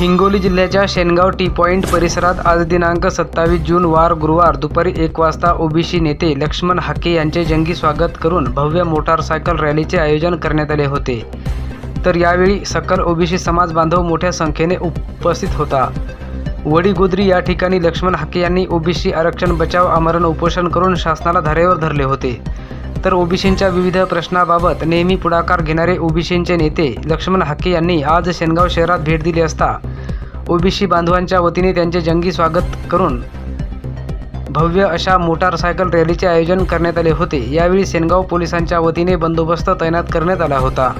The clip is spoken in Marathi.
हिंगोली जिल्ह्याच्या शेनगाव टी पॉईंट परिसरात आज दिनांक सत्तावीस जून वार गुरुवार दुपारी एक वाजता ओबीसी नेते लक्ष्मण हाके यांचे जंगी स्वागत करून भव्य मोटारसायकल रॅलीचे आयोजन करण्यात आले होते. तर यावेळी सकल ओबीसी समाज बांधव मोठ्या संख्येने उपस्थित होता. वडीगोद्री या ठिकाणी लक्ष्मण हाके यांनी ओबीसी आरक्षण बचाव आमरण उपोषण करून शासनाला धारेवर धरले होते. तर ओबीसींच्या विविध प्रश्नाबाबत नेहमी पुढाकार घेणारे ओबीसींचे नेते लक्ष्मण हाके यांनी आज शेनगाव शहरात भेट दिली असता ओबीसी बांधवांच्या वतीने त्यांचे जंगी स्वागत करून भव्य अशा मोटारसायकल रॅलीचे आयोजन करण्यात आले होते. यावेळी सेनगाव पोलिसांच्या वतीने बंदोबस्त तैनात करण्यात आला होता.